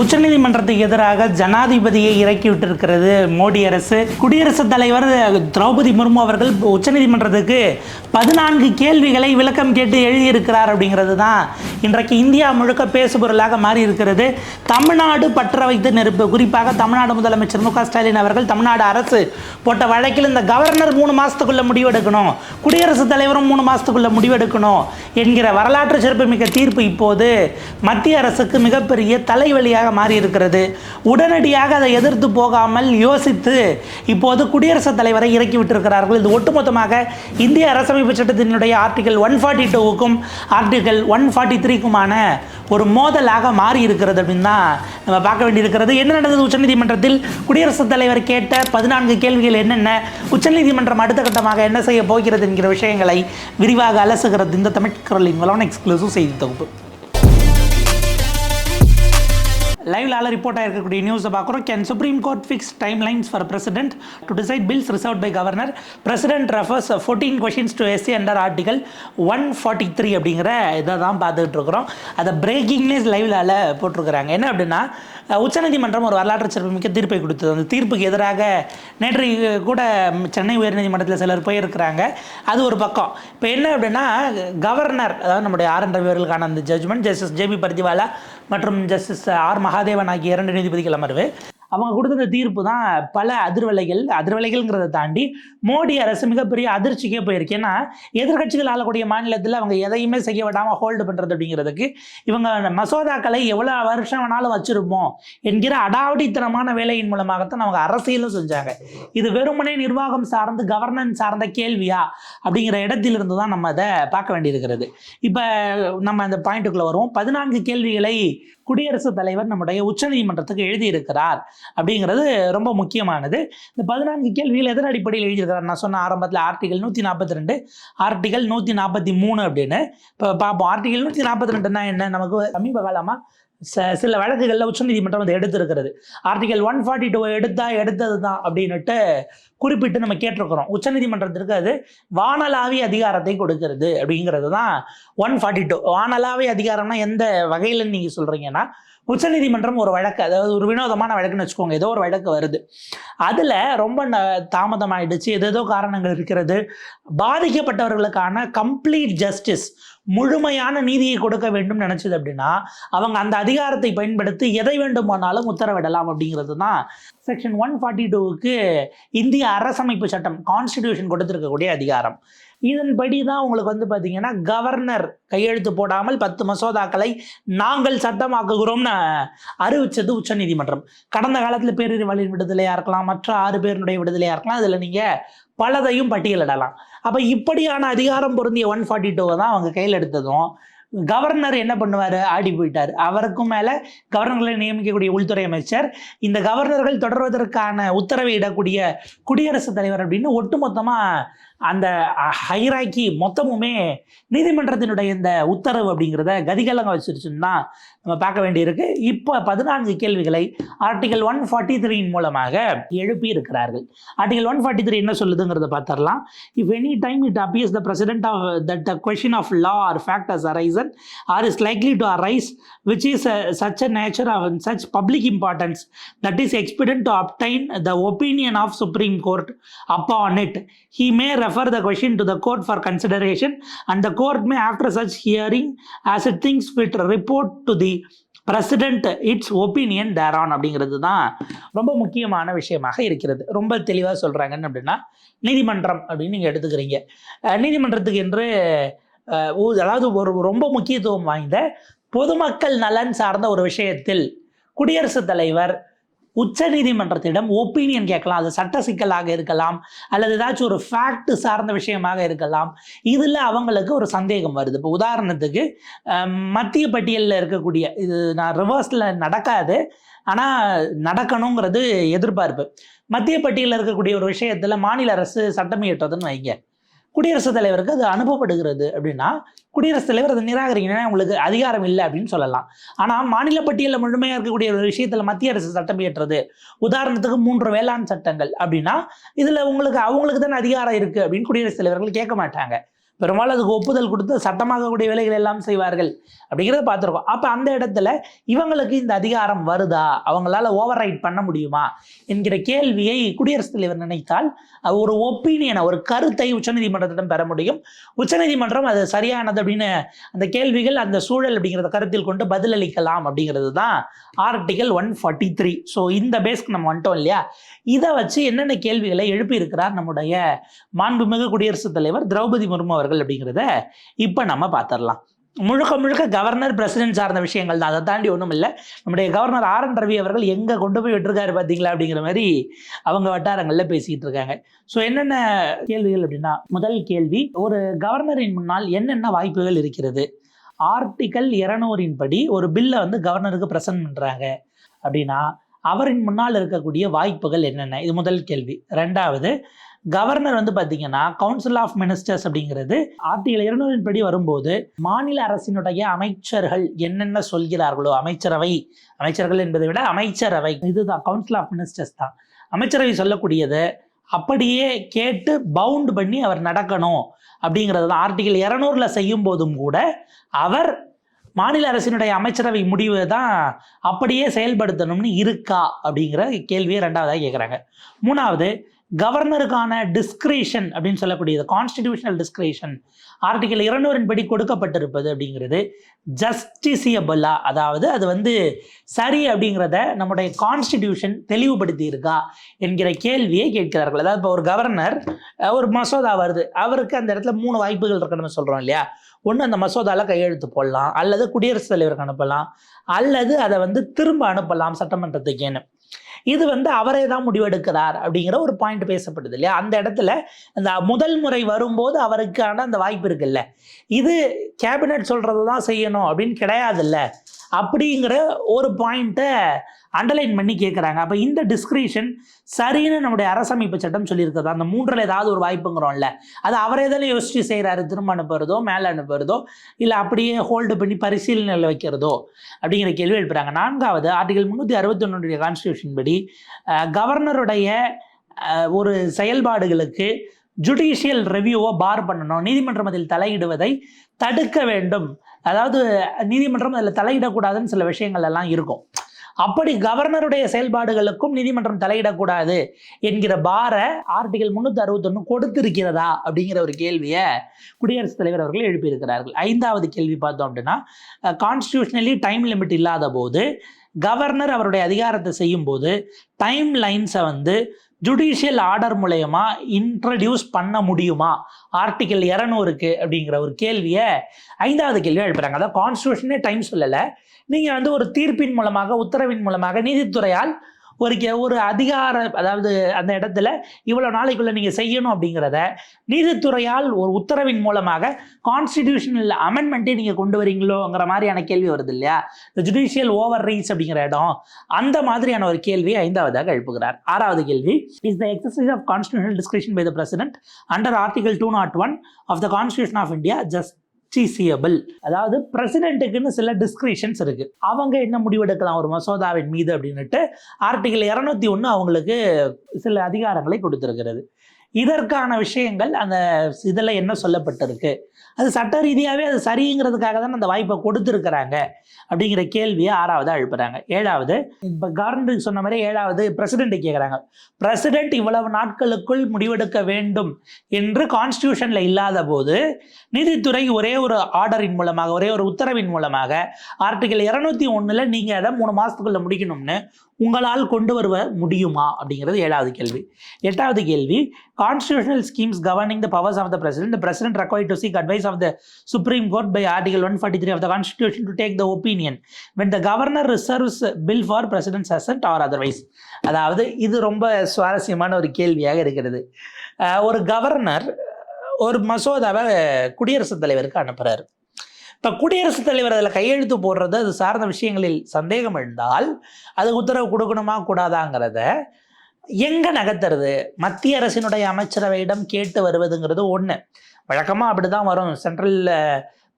உச்சநீதிமன்றத்துக்கு எதிராக ஜனாதிபதியை இறக்கி விட்டிருக்கிறது மோடி அரசு. குடியரசுத் தலைவர் திரௌபதி முர்மு அவர்கள் உச்சநீதிமன்றத்துக்கு பதினான்கு கேள்விகளை விளக்கம் கேட்டு எழுதியிருக்கிறார் அப்படிங்கிறது தான் இன்றைக்கு இந்தியா முழுக்க பேசுபொருளாக மாறி இருக்கிறது தமிழ்நாடு பற்ற வைத்து நெருப்பு. குறிப்பாக தமிழ்நாடு முதலமைச்சர் மு ஸ்டாலின் அவர்கள் தமிழ்நாடு அரசு போட்ட வழக்கில் இந்த கவர்னர் மூணு மாதத்துக்குள்ள முடிவெடுக்கணும். குடியரசுத் தலைவரும் மூணு மாதத்துக்குள்ள முடிவெடுக்கணும் என்கிற வரலாற்று சிறப்புமிக்க தீர்ப்பு இப்போது மத்திய அரசுக்கு மிகப்பெரிய தலைவலியாக மாறி இருக்கிறது. உடனடியாக அதை எதிர்த்து போகாமல் யோசித்து இப்போது குடியரசுத் தலைவரை இறக்கிவிட்டிருக்கிறார்கள் இது ஒட்டுமொத்தமாக இந்திய அரசமைப்பு சட்டத்தினுடைய ஆர்டிகல் ஒன் ஃபார்ட்டி டூவுக்கும் ஆர்டிகல் ஒன் ஃபார்ட்டி த்ரீக்குமான ஒரு மோதலாக மாறி இருக்கிறது அப்படின்னு தான் நம்ம பார்க்க வேண்டியிருக்கிறது என்ன நடந்தது உச்சநீதிமன்றத்தில்? குடியரசுத் தலைவர் கேட்ட பதினான்கு கேள்விகள் என்னென்ன? உச்சநீதிமன்றம் அடுத்த கட்டமாக என்ன செய்ய போகிறது என்கிற விஷயங்களை விரிவாக அலசுகிறது இந்த தமிழ் குரலின் மூலம். எக்ஸ்க்ளூசிவ் செய்தி தொகுப்பு. லைவ்ல ரிப்போர்ட் ஆகிருக்கக்கூடிய நியூஸை பார்க்குறோம். Can supreme court fix time lines for president to decide bills reserve by governor president refers fourteen questions to SC under article one forty three அப்படிங்கிற இதை தான் பார்த்துக்கிட்டு இருக்கிறோம். அதை பிரேக்கிங் நியூஸ் லைவ்லால போட்டிருக்கிறாங்க. என்ன அப்படின்னா உச்சநீதிமன்றம் ஒரு வரலாற்று சிறப்புமிக்க தீர்ப்பை கொடுத்தது. அந்த தீர்ப்புக்கு எதிராக நேற்று கூட சென்னை உயர்நீதிமன்றத்தில் சிலர் போயிருக்கிறாங்க. அது ஒரு பக்கம். இப்போ என்ன அப்படின்னா கவர்னர் அதாவது நம்முடைய ஆர் என் ரவி அவர்களுக்கான அந்த ஜட்ஜ்மெண்ட் ஜஸ்டிஸ் ஜேபி பர்திவாலா மற்றும் ஜஸ்டிஸ் ஆர் மகாதேவன் ஆகிய இரண்டு நீதிபதிகள் அமர்வு. அவங்க கொடுத்த தீர்ப்பு தான் பல அதிர்வலைகள் அதிர்வலைகள்ங்கிறத தாண்டி மோடி அரசு மிகப்பெரிய அதிர்ச்சிக்கே போயிருக்கு. ஏன்னா எதிர்க்கட்சிகள் ஆளக்கூடிய மாநிலத்தில் அவங்க எதையுமே செய்ய விடாமல் ஹோல்டு பண்ணுறது அப்படிங்கிறதுக்கு இவங்க மசோதாக்களை எவ்வளோ வருஷம் வேணாலும் வச்சிருப்போம் என்கிற அடாவடித்தனமான வேலையின் மூலமாகத்தான் அவங்க அரசியலும் செஞ்சாங்க. இது வெறுமனே நிர்வாகம் சார்ந்து கவர்னன்ஸ் சார்ந்த கேள்வியா அப்படிங்கிற இடத்திலிருந்து தான் நம்ம அதை பார்க்க வேண்டியிருக்கிறது. இப்போ நம்ம அந்த பாயிண்ட்டுக்குள்ளே வருவோம். பதினான்கு கேள்விகளை குடியரசுத் தலைவர் நம்முடைய உச்சநீதிமன்றத்துக்கு எழுதியிருக்கிறார் அப்படிங்கிறது ரொம்ப முக்கியமானது. இந்த பதினான்கு கேள்விகள் எதன் அடிப்படையில் எழுதியிருக்கிறார்? நான் சொன்ன ஆரம்பத்தில் ஆர்டிகல் நூற்றி நாற்பத்தி ரெண்டு ஆர்டிகல் நூற்றி நாற்பத்தி மூணு அப்படின்னு. இப்போ பார்ப்போம் ஆர்டிகல் நூற்றி நாற்பத்தி ரெண்டுனா என்ன? நமக்கு சமீப காலமாக ச சில வழக்குகளில் உச்சநீதிமன்றம் அதை எடுத்திருக்கிறது. ஆர்டிகல் ஒன் ஃபார்ட்டி டூ எடுத்தா எடுத்தது தான் அப்படின்னுட்டு குறிப்பிட்டு நம்ம கேட்டிருக்கிறோம். உச்சநீதிமன்றத்திற்கு அது வானலாவி அதிகாரத்தை கொடுக்கிறது அப்படிங்கிறது தான் ஒன் ஃபார்ட்டி டூ வானலாவி அதிகாரம்னா எந்த வகையில் நீங்கள் சொல்கிறீங்கன்னா உச்சநீதிமன்றம் ஒரு வழக்கு அதாவது ஒரு வினோதமான வழக்குன்னு வச்சுக்கோங்க ஏதோ ஒரு வழக்கு வருது. அதில் ரொம்ப ந தாமதமாயிடுச்சு ஏதேதோ காரணங்கள் இருக்கிறது. பாதிக்கப்பட்டவர்களுக்கான கம்ப்ளீட் ஜஸ்டிஸ் முழுமையான நீதியை கொடுக்க வேண்டும் நினச்சது அப்படின்னா அவங்க அந்த அதிகாரத்தை பயன்படுத்தி எதை வேண்டுமானாலும் உத்தரவிடலாம் அப்படிங்கிறது தான் செக்ஷன் ஒன் ஃபார்ட்டி டூவுக்கு இந்திய அரசமைப்பு சட்டம் கான்ஸ்டிடியூஷன் கொடுத்துருக்கக்கூடிய அதிகாரம். இதன்படி தான் உங்களுக்கு வந்து பார்த்தீங்கன்னா கவர்னர் கையெழுத்து போடாமல் பத்து மசோதாக்களை நாங்கள் சட்டமாக்குகிறோம்னு அறிவிச்சது உச்சநீதிமன்றம். கடந்த காலத்தில் பேரிழிவாளின் விடுதலையாக இருக்கலாம் மற்ற ஆறு பேருடைய விடுதலையாக இருக்கலாம் அதில் நீங்கள் பலதையும் பட்டியலிடலாம். அப்போ இப்படியான அதிகாரம் பொருந்திய ஒன் ஃபார்ட்டி டூவை தான் அவங்க கையில் எடுத்ததும் கவர்னர் என்ன பண்ணுவார்? ஆடி போயிட்டார். அவருக்கும் மேலே கவர்னர்களை நியமிக்கக்கூடிய உள்துறை அமைச்சர். இந்த கவர்னர்கள் தொடர்வதற்கான உத்தரவை இடக்கூடிய குடியரசுத் தலைவர் அப்படின்னு ஒட்டுமொத்தமாக அந்த ஹைராக்கி மொத்தமுமே நீதிமன்றத்தினுடைய இந்த உத்தரவு அப்படிங்கிறத கதிகலங்க வச்சிருச்சுன்னு தான் நம்ம பார்க்க வேண்டியிருக்கு. இப்போ பதினான்கு கேள்விகளை ஆர்டிகல் ஒன் ஃபார்ட்டி த்ரீயின் மூலமாக எழுப்பி இருக்கிறார்கள் ஆர்டிகல் ஒன் ஃபார்ட்டி த்ரீ என்ன சொல்லுதுங்கிறத பார்த்துடலாம். If any time it appears the president of that the question of law or factors arise arisen or is likely to arise, which is a, such a nature of such public importance that is expedient to obtain the opinion of Supreme Court upon it. He may refer the question to the court for consideration, and the court may, after such hearing, as it thinks fit, report to the president its opinion thereon அப்படிங்கிறது தான் ரொம்ப முக்கியமான விஷயமாக இருக்கிறது ரொம்ப தெளிவாக சொல்கிறாங்கன்னு அப்படின்னா நீதிமன்றம் அப்படின்னு நீங்கள் எடுத்துக்கிறீங்க நீதிமன்றத்துக்கு என்று அதாவது ஒரு ரொம்ப முக்கியத்துவம் வாய்ந்த பொதுமக்கள் நலன் சார்ந்த ஒரு விஷயத்தில் குடியரசுத் தலைவர் உச்ச நீதிமன்றத்திடம் ஒப்பீனியன் கேட்கலாம். அது சட்ட சிக்கலாக இருக்கலாம் அல்லது ஏதாச்சும் ஒரு ஃபேக்ட் சார்ந்த விஷயமாக இருக்கலாம். இதில் அவங்களுக்கு ஒரு சந்தேகம் வருது. இப்போ உதாரணத்துக்கு மத்திய பட்டியலில் இருக்கக்கூடிய இது நான் ரிவர்ஸில் நடக்காது. ஆனால் நடக்கணுங்கிறது எதிர்பார்ப்பு. மத்திய பட்டியலில் இருக்கக்கூடிய ஒரு விஷயத்தில் மாநில அரசு சட்டம் இயற்றதுன்னு வைங்க. குடியரசுத் தலைவருக்கு அது அனுப்பப்படுகிறது அப்படின்னா குடியரசுத் தலைவர் அதை நிராகரிக்கணும் உங்களுக்கு அதிகாரம் இல்லை அப்படின்னு சொல்லலாம். ஆனால் மாநில பட்டியலில் முழுமையாக இருக்கக்கூடிய ஒரு விஷயத்தில் மத்திய அரசு சட்டம் இயற்றுறது உதாரணத்துக்கு மூன்று வேளாண் சட்டங்கள் அப்படின்னா இதில் உங்களுக்கு அவங்களுக்கு தானே அதிகாரம் இருக்குது அப்படின்னு குடியரசுத் தலைவர்கள் கேட்க மாட்டாங்க. பெரும்பாலும் அதுக்கு ஒப்புதல் கொடுத்து சட்டமாகக்கூடிய வேலைகள் எல்லாம் செய்வார்கள். அப்படிங்கிறத பார்த்துருக்கோம். அப்போ அந்த இடத்துல இவங்களுக்கு இந்த அதிகாரம் வருதா? அவங்களால ஓவர் ரைட் பண்ண முடியுமா? என்கிற கேள்வியை குடியரசுத் தலைவர் நினைத்தால் ஒரு ஒப்பீனியனை ஒரு கருத்தை உச்சநீதிமன்றத்திடம் பெற முடியும். உச்சநீதிமன்றம் அது சரியானது அப்படின்னு அந்த கேள்விகள் அந்த சூழல் அப்படிங்கிறத கருத்தில் கொண்டு பதிலளிக்கலாம் அப்படிங்கிறது தான் article one forty three so இந்த பேஸ்க்கு நம்ம வந்துட்டோம் இல்லையா? இதை வச்சு என்னென்ன கேள்விகளை எழுப்பியிருக்கிறார் நம்முடைய மாண்புமிகு குடியரசுத் தலைவர் திரௌபதி முர்மு அவர்கள் அப்படிங்கிறத இப்போ நம்ம பார்த்துடலாம். முழுக்க முழுக்க கவர்னர் பிரசிடென்ட் சார்ந்த விஷயங்கள் தான். அதை தாண்டி ஒன்றும் இல்லை. நம்முடைய கவர்னர் ஆர் என் ரவி அவர்கள் எங்கே கொண்டு போய் விட்டுருக்காரு பார்த்தீங்களா அப்படிங்கிற மாதிரி அவங்க வட்டாரங்களில் பேசிக்கிட்டு இருக்காங்க. ஸோ என்னென்ன கேள்விகள் அப்படின்னா முதல் கேள்வி ஒரு கவர்னரின் முன்னால் என்னென்ன வாய்ப்புகள் இருக்கிறது? ஆர்டிக்கல் இரநூறின் படி ஒரு பில்லை வந்து கவர்னருக்கு பிரசன்ட் பண்ணுறாங்க அப்படின்னா அவரின் முன்னால் இருக்கக்கூடிய வாய்ப்புகள் என்னென்ன? இது முதல் கேள்வி. ரெண்டாவது கவர்னர் வந்து பார்த்தீங்கன்னா கவுன்சில் ஆஃப் மினிஸ்டர்ஸ் அப்படிங்கிறது ஆர்டிகல் இருநூறின் படி வரும்போது மாநில அரசினுடைய அமைச்சர்கள் என்னென்ன சொல்கிறார்களோ அமைச்சரவை அமைச்சர்கள் என்பதை விட அமைச்சரவை இதுதான் கவுன்சில் ஆஃப் மினிஸ்டர்ஸ் தான். அமைச்சரவை சொல்லக்கூடியது அப்படியே கேட்டு பவுண்ட் பண்ணி அவர் நடக்கணும் அப்படிங்கிறது தான். ஆர்டிகல் இரநூறில் செய்யும் போதும் கூட அவர் மாநில அரசினுடைய அமைச்சரவை முடிவு தான் அப்படியே செயல்படுத்தணும்னு இருக்கா அப்படிங்கிற கேள்வியை ரெண்டாவதாக கேட்குறாங்க மூணாவது கவர்னருக்கான டிஸ்கிரேஷன் அப்படின்னு சொல்லக்கூடியது கான்ஸ்டிடியூஷனல் டிஸ்கிரேஷன் ஆர்டிகல் இருநூறின் படி கொடுக்கப்பட்டிருப்பது அப்படிங்கிறது ஜஸ்டிசியபிளா அதாவது அது வந்து சரி அப்படிங்கிறத நம்முடைய கான்ஸ்டிடியூஷன் தெளிவுபடுத்தி இருக்கா என்கிற கேள்வியை கேட்கிறார்கள். அதாவது இப்போ ஒரு கவர்னர் ஒரு மசோதா வருது. அவருக்கு அந்த இடத்துல மூணு வாய்ப்புகள் இருக்கணும்னு சொல்கிறோம் இல்லையா? ஒன்று அந்த மசோதாவில் கையெழுத்து போடலாம் அல்லது குடியரசுத் தலைவருக்கு அனுப்பலாம் அல்லது அதை வந்து திரும்ப அனுப்பலாம் சட்டமன்றத்துக்கேன்னு. இது வந்து அவரே தான் முடிவெடுக்கிறார் அப்படிங்கிற ஒரு பாயிண்ட் பேசப்படுது இல்லையா? அந்த இடத்துல அந்த முதல் முறை வரும்போது அவருக்கான அந்த வாய்ப்பு இருக்குல்ல. இது கேபினட் சொல்கிறது தான் செய்யணும் அப்படின்னு கிடையாதுல்ல. அப்படிங்கிற ஒரு பாயிண்ட்டை அண்டர்லைன் பண்ணி கேட்குறாங்க அப்போ இந்த டிஸ்கிரிஷன் சரின்னு நம்முடைய அரசமைப்பு சட்டம் சொல்லியிருக்கிறது. அந்த மூன்றில் ஏதாவது ஒரு வாய்ப்புங்கிறோம்ல அது அவரே தானே யோசிச்சு செய்கிறாரு திரும்ப அனுப்புறதோ மேலே அனுப்புறதோ இல்லை அப்படியே ஹோல்டு பண்ணி பரிசீலனையில் வைக்கிறதோ அப்படிங்கிற கேள்வி எழுப்புறாங்க. நான்காவது ஆர்டிகல் முந்நூற்றி அறுபத்தொன்னுடைய கான்ஸ்டியூஷன் படி கவர்னருடைய ஒரு செயல்பாடுகளுக்கு ஜுடிஷியல் ரிவ்யூவை பார் பண்ணணும். நீதிமன்றம் அதில் தலையிடுவதை தடுக்க வேண்டும். அதாவது நீதிமன்றம் அதில் தலையிடக்கூடாதுன்னு சில விஷயங்கள் எல்லாம் இருக்கும். அப்படி கவர்னருடைய செயல்பாடுகளுக்கும் நீதிமன்றம் தலையிடக்கூடாது என்கிற பார ஆர்டிகல் முந்நூற்றி அறுபத்தொன்று கொடுத்திருக்கிறதா அப்படிங்கிற ஒரு கேள்வியை குடியரசுத் தலைவர் அவர்கள் எழுப்பியிருக்கிறார்கள். ஐந்தாவது கேள்வி பார்த்தோம் அப்படின்னா கான்ஸ்டியூஷனலி டைம் லிமிட் இல்லாத போது கவர்னர் அவருடைய அதிகாரத்தை செய்யும்போது டைம் லைன்ஸை வந்து ஜுடிஷியல் ஆர்டர் மூலயமா இன்ட்ரடியூஸ் பண்ண முடியுமா? ஆர்டிகல் இரநூறுக்கு அப்படிங்கிற ஒரு கேள்வியை ஐந்தாவது கேள்வி எழுப்புறாங்க. அதாவது கான்ஸ்டியூஷனே டைம் சொல்லலை. நீங்கள் வந்து ஒரு தீர்ப்பின் மூலமாக உத்தரவின் மூலமாக நீதித்துறையால் ஒரு கே- ஒரு அதிகார அதாவது அந்த இடத்துல இவ்வளோ நாளைக்குள்ள நீங்கள் செய்யணும் அப்படிங்கிறத நீதித்துறையால் ஒரு உத்தரவின் மூலமாக கான்ஸ்டிடியூஷனல் அமெண்ட்மெண்ட்டே நீங்கள் கொண்டு வரீங்களோங்கிற மாதிரியான கேள்வி வருது இல்லையா? இந்த ஜுடிஷியல் ஓவர் ரீச் அப்படிங்கிற இடம் அந்த மாதிரியான ஒரு கேள்வியை ஐந்தாவதாக எழுப்புகிறார். ஆறாவது கேள்வி is the exercise of constitutional discretion by the president under article two nought one of the constitution of India justiciable அதாவது பிரசிடென்ட்டுக்குன்னு சில டிஸ்கிரிஷன்ஸ் இருக்கு. அவங்க என்ன முடிவெடுக்கலாம்? ஒரு மசோதாவின் மீது அப்படின்னுட்டு ஆர்டிகல் இரநூத்தி ஒன்று அவங்களுக்கு சில அதிகாரங்களை கொடுத்துருக்கிறது. இதற்கான விஷயங்கள் அந்த இதில் என்ன சொல்லப்பட்டிருக்கு? அது சட்ட ரீதியாகவே அது சரிங்கிறதுக்காக தான் அந்த வாய்ப்பை கொடுத்துருக்குறாங்க அப்படிங்கிற கேள்வியை ஆறாவது எழுப்புறாங்க ஏழாவது இப்போ கவர்னருக்கு சொன்ன மாதிரி ஏழாவது பிரசிடென்ட் கேட்குறாங்க. பிரசிடென்ட் இவ்வளவு நாட்களுக்குள் முடிவெடுக்க வேண்டும் என்று கான்ஸ்டியூஷனில் இல்லாத போது நீதித்துறை ஒரே ஒரு ஆர்டரின் மூலமாக ஒரே ஒரு உத்தரவின் மூலமாக ஆர்டிகல் இரநூத்தி ஒன்றில் நீங்கள் அதை மூணு மாதத்துக்குள்ளே முடிக்கணும்னு உங்களால் கொண்டு வருவ முடியுமா? அப்படிங்கிறது ஏழாவது கேள்வி. எட்டாவது கேள்வி constitutional schemes governing the powers of the president president require to seek advice of the supreme court by article one forty three of the constitution to take the opinion when the governor reserves bill for president assent or otherwise அதாவது இது ரொம்ப சுவாரஸ்யமான ஒரு கேள்வியாக இருக்கிறது. ஒரு governor ஒரு மசோதாவை குடியரசுத் தலைவருக்கு அனுப்புகிறார் இப்போ குடியரசுத் தலைவர் அதில் கையெழுத்து போடுறது அது சார்ந்த விஷயங்களில் சந்தேகம் இருந்தால் அது உத்தரவு கொடுக்கணுமா கூடாதாங்கிறத எங்கே நகர்த்துறது? மத்திய அரசினுடைய அமைச்சரவையிடம் கேட்டு வருவதுங்கிறது ஒன்று வழக்கமாக அப்படி தான் வரும் சென்ட்ரலில்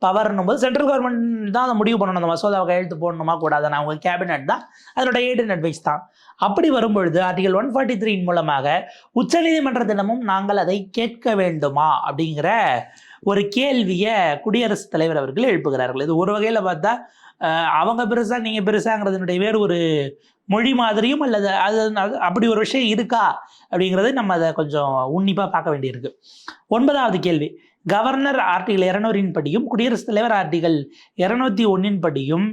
பவர்னும் போது சென்ட்ரல் கவர்மெண்ட் தான் அதை முடிவு பண்ணணும். அந்த மசோதாவை கையெழுத்து போடணுமா கூடாதுன்னு அவங்க கேபினட் தான். அதனுடைய எய்ட் அண்ட் அட்வைஸ் தான். அப்படி வரும்பொழுது ஆர்டிகல் ஒன் ஃபார்ட்டி த்ரீயின் மூலமாக உச்சநீதிமன்றத்திடமும் நாங்கள் அதை கேட்க வேண்டுமா? அப்படிங்கிற ஒரு கேள்வியை குடியரசுத் தலைவர் அவர்கள் எழுப்புகிறார்கள். இது ஒரு வகையில் பார்த்தா அவங்க பெருசா நீங்க பெருசாங்கிறதுனுடைய வேறு ஒரு மொழி மாதிரியும் அல்லது அது அப்படி ஒரு விஷயம் இருக்கா அப்படிங்கிறது நம்ம அதை கொஞ்சம் உன்னிப்பாக பார்க்க வேண்டியிருக்கு. ஒன்பதாவது கேள்வி. கவர்னர் ஆர்டிகல் இரநூறின் படியும் குடியரசுத் தலைவர் ஆர்டிகல் இரநூத்தி ஒன்னின் படியும்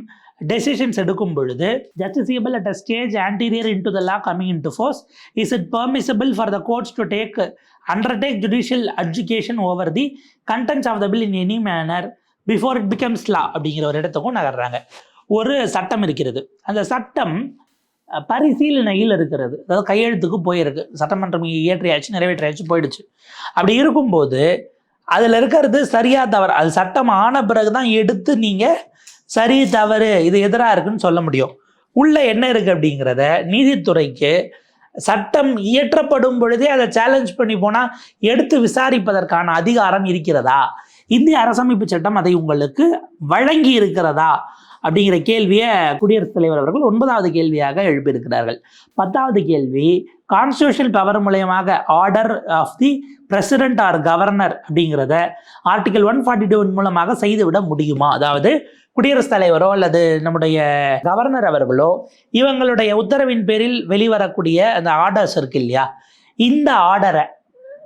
டெசிஷன்ஸ் எடுக்கும் பொழுது justiciable at a stage anterior into the law law into force is it permissible for the courts to take undertake judicial adjudication over the contents of the bill in any manner before it becomes law அப்படிங்கிற ஒரு இடத்துக்கும் நகர்றாங்க. ஒரு சட்டம் இருக்கிறது. அந்த சட்டம் பரிசீலனையில் இருக்கிறது. அதாவது கையெழுத்துக்கு போயிருக்கு. சட்டமன்றம் இயற்றியாச்சு நிறைவேற்றியாச்சு போயிடுச்சு. அப்படி இருக்கும்போது அதில் இருக்கிறது சரியா தவறு? அது சட்டம் ஆன பிறகு தான் எடுத்து நீங்கள் சரி தவறு இது எதிராக இருக்குன்னு சொல்ல முடியும். உள்ள என்ன இருக்கு அப்படிங்கிறத நீதித்துறைக்கு சட்டம் இயற்றப்படும் பொழுதே அதை சேலஞ்ச் பண்ணி போனால் எடுத்து விசாரிப்பதற்கான அதிகாரம் இருக்கிறதா? இந்திய அரசமைப்பு சட்டம் அதை உங்களுக்கு வழங்கி இருக்கிறதா? அப்படிங்கிற கேள்வியை குடியரசுத் தலைவர் அவர்கள் ஒன்பதாவது கேள்வியாக எழுப்பியிருக்கிறார்கள். பத்தாவது கேள்வி கான்ஸ்டியூஷனல் பவர் மூலயமாக order of the president or governor அப்படிங்கிறத ஆர்டிகல் ஒன் ஃபார்ட்டி டூ மூலமாக செய்துவிட முடியுமா? அதாவது குடியரசுத் தலைவரோ அல்லது நம்முடைய கவர்னர் அவர்களோ இவங்களுடைய உத்தரவின் பேரில் வெளிவரக்கூடிய அந்த ஆர்டர்ஸ் இருக்கு இல்லையா? இந்த ஆர்டரை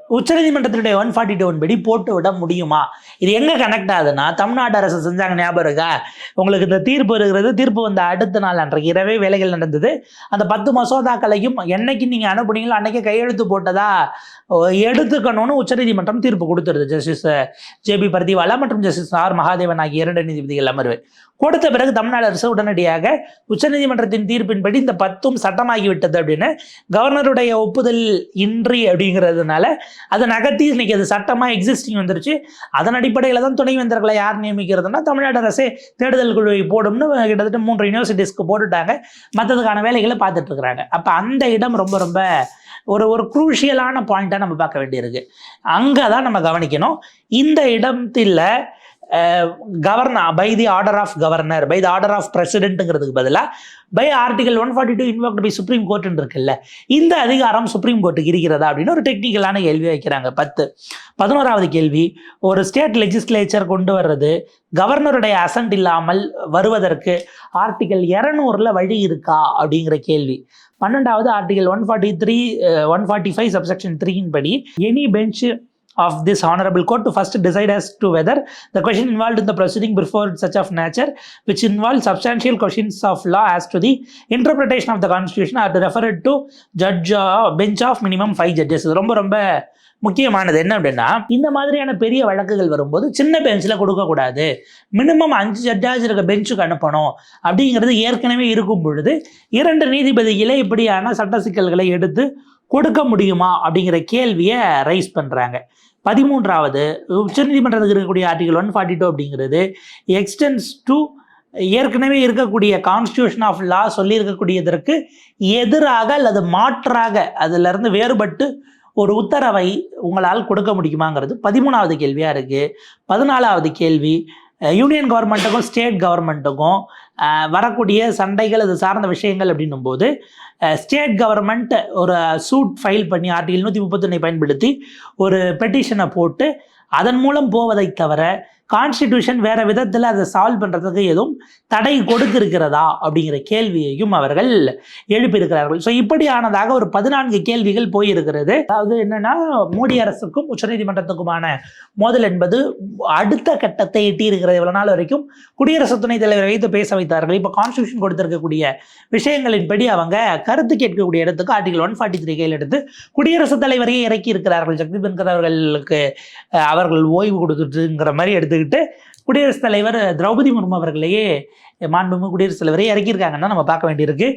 உச்சநீதிமன்றத்தினுடைய ஒன் ஃபார்ட்டி டூ படி போட்டு விட முடியுமா? இது எங்கே கனெக்ட் ஆகுதுன்னா தமிழ்நாடு அரசு செஞ்சாங்க ஞாபகம் இருக்கா? உங்களுக்கு இந்த தீர்ப்பு இருக்கிறது தீர்ப்பு வந்த அடுத்த நாள் அன்றைக்கு இரவே வேலைகள் நடந்தது. அந்த பத்து மசோதாக்களையும் என்னைக்கு நீங்கள் அனுப்புனீங்களோ அன்னைக்கு கையெழுத்து போட்டதா? ஓ, எடுத்துக்கணும்னு உச்சநீதிமன்றம் தீர்ப்பு கொடுத்துருது. ஜஸ்டிஸ் ஜேபி பர்திவாலா மற்றும் ஜஸ்டிஸ் ஆர் மகாதேவன் ஆகிய இரண்டு நீதிபதிகள் அமர்வு. கொடுத்த பிறகு தமிழ்நாடு அரசு உடனடியாக உச்சநீதிமன்றத்தின் தீர்ப்பின்படி இந்த பத்தும் சட்டமாகிவிட்டது அப்படின்னு கவர்னருடைய ஒப்புதல் இன்றி அப்படிங்கிறதுனால அதை நகர்த்தி இன்னைக்கு அது சட்டமாக எக்ஸிஸ்டிங் வந்துருச்சு. அதன் அடிப்படையில் தான் துணைவேந்தர்களை யார் நியமிக்கிறதுனா தமிழ்நாடு அரசே தேடுதல் குழுவை போடும்னு கிட்டத்தட்ட மூன்று யூனிவர்சிட்டிஸ்க்கு போட்டுட்டாங்க. மற்றதுக்கான வேலைகளை பார்த்துட்டு இருக்கிறாங்க. அப்போ அந்த இடம் ரொம்ப ரொம்ப ஒரு ஒரு குரூஷியலான பாயிண்ட்டாக நம்ம பார்க்க வேண்டியிருக்கு. அங்கே தான் நம்ம கவனிக்கணும். இந்த இடத்தில் governor by the order of governor by the order of பிரசிடென்ட்டுங்கிறதுக்கு பதிலாக by article one forty two invoked by supreme கோர்ட்டுன்னு இருக்குல்ல இந்த அதிகாரம் சுப்ரீம் கோர்ட்டுக்கு இருக்கிறதா அப்படின்னு ஒரு டெக்னிக்கலான கேள்வி வைக்கிறாங்க. பத்து. பதினோராவது கேள்வி ஒரு ஸ்டேட் லெஜிஸ்லேச்சர் கொண்டு வர்றது கவர்னருடைய அசன்ட் இல்லாமல் வருவதற்கு ஆர்டிகல் இரநூறில் வழி இருக்கா அப்படிங்கிற கேள்வி. பன்னெண்டாவது article one forty three one forty five subsection த்ரீயின் படி any bench of this honorable court to first decide as to whether the question involved in the proceeding before such of nature which involves substantial questions of law as to the interpretation of the constitution are referred to judge uh, bench of minimum five judges இது ரொம்ப ரொம்ப முக்கியமானது என்ன அப்படின்னா இந்த மாதிரியான பெரிய வழக்குகள் வரும்போது சின்ன பெஞ்சில் கொடுக்கக்கூடாது மினிமம் அஞ்சு ஜட்ஜாஜ் இருக்க பெஞ்சுக்கு அனுப்பணும் அப்படிங்கிறது ஏற்கனவே இருக்கும் பொழுது இரண்டு நீதிபதிகளே இப்படியான சட்ட சிக்கல்களை எடுத்து கொடுக்க முடியுமா அப்படிங்கிற கேள்வியை ரைஸ் பண்ணுறாங்க பதிமூன்றாவது உச்சநீதிமன்றத்துக்கு இருக்கக்கூடிய ஆர்டிகல் ஒன் ஃபார்ட்டி டூ அப்படிங்கிறது எக்ஸ்டென்ஸ் டு ஏற்கனவே இருக்கக்கூடிய கான்ஸ்டியூஷன் ஆஃப் லா சொல்லியிருக்கக்கூடியதற்கு எதிராக அல்லது மாற்றாக அதிலிருந்து வேறுபட்டு ஒரு உத்தரவை உங்களால் கொடுக்க முடியுமாங்கிறது பதிமூணாவது கேள்வியாக இருக்குது பதினாலாவது கேள்வி யூனியன் கவர்மெண்ட்டுக்கும் ஸ்டேட் கவர்மெண்ட்டுக்கும் வரக்கூடிய சண்டைகள் அது சார்ந்த விஷயங்கள் அப்படின்னும் போது ஸ்டேட் கவர்மெண்ட் ஒரு சூட் ஃபைல் பண்ணி ஆர்டிகல் நூற்றி முப்பத்தொன்னை பயன்படுத்தி ஒரு பெட்டிஷனை போட்டு அதன் மூலம் போவதை தவிர கான்ஸ்டிடியூஷன் வேற விதத்தில் அதை சால்வ் பண்ணுறதுக்கு எதுவும் தடை கொடுத்திருக்கிறதா அப்படிங்கிற கேள்வியையும் அவர்கள் எழுப்பியிருக்கிறார்கள். ஸோ இப்படியானதாக ஒரு பதினான்கு கேள்விகள் போயிருக்கிறது. அதாவது என்னன்னா மோடி அரசுக்கும் உச்சநீதிமன்றத்துக்குமான மோதல் என்பது அடுத்த கட்டத்தை எட்டியிருக்கிறது இவ்வளோ நாள் வரைக்கும். குடியரசு துணைத் தலைவரை வைத்து பேச வைத்தார்கள். இப்போ கான்ஸ்டியூஷன் கொடுத்திருக்கக்கூடிய விஷயங்களின்படி அவங்க கருத்து கேட்கக்கூடிய இடத்துக்கு ஆர்டிகல் ஒன் ஃபார்ட்டி த்ரீ கையில் எடுத்து குடியரசுத் தலைவரையே இறக்கி இருக்கிறார்கள் ஜெகதீப் அவர்களுக்கு அவர்கள் ஓய்வு கொடுத்துட்டுங்கிற மாதிரி எடுத்து எடுத்துக்கிட்டு குடியரசுத் தலைவர் திரௌபதி முர்மு அவர்களையே மாண்புமிகு குடியரசுத் தலைவரை இறக்கியிருக்காங்கன்னா நம்ம பார்க்க வேண்டியிருக்கு.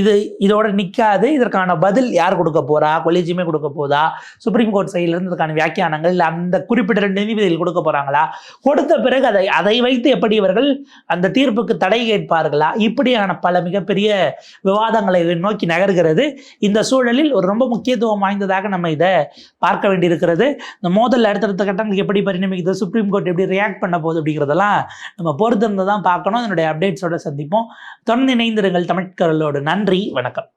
இது இதோட நிற்காது. இதற்கான பதில் யார் கொடுக்க போறா? கொலேஜியமே கொடுக்க போதா? சுப்ரீம் கோர்ட் சைட்லேருந்து இதற்கான வியாக்கியானங்கள் இல்லை அந்த குறிப்பிட்ட ரெண்டு நீதிபதிகள் கொடுக்க போறாங்களா? கொடுத்த பிறகு அதை அதை வைத்து எப்படி இவர்கள் அந்த தீர்ப்புக்கு தடை கேட்பார்களா? இப்படியான பல மிகப்பெரிய விவாதங்களை நோக்கி நகர்கிறது. இந்த சூழலில் ஒரு ரொம்ப முக்கியத்துவம் வாய்ந்ததாக நம்ம இதை பார்க்க வேண்டியிருக்கிறது. இந்த மோதல் அடுத்தடுத்த கட்டங்களுக்கு எப்படி பரிணமிக்குது? சுப்ரீம் கோர்ட் எப்படி ரியாக்ட் பண்ண போகுது அப்படிங்கிறதெல்லாம் நம்ம பொறுத்திருந்து தான் பார்க்கணும் அதனுடைய அப்டேட்ஸோட சந்திப்போம். தொடர்ந்து இணைந்திருங்கள் தமிழ்கரலோடு நன்றி. வணக்கம்.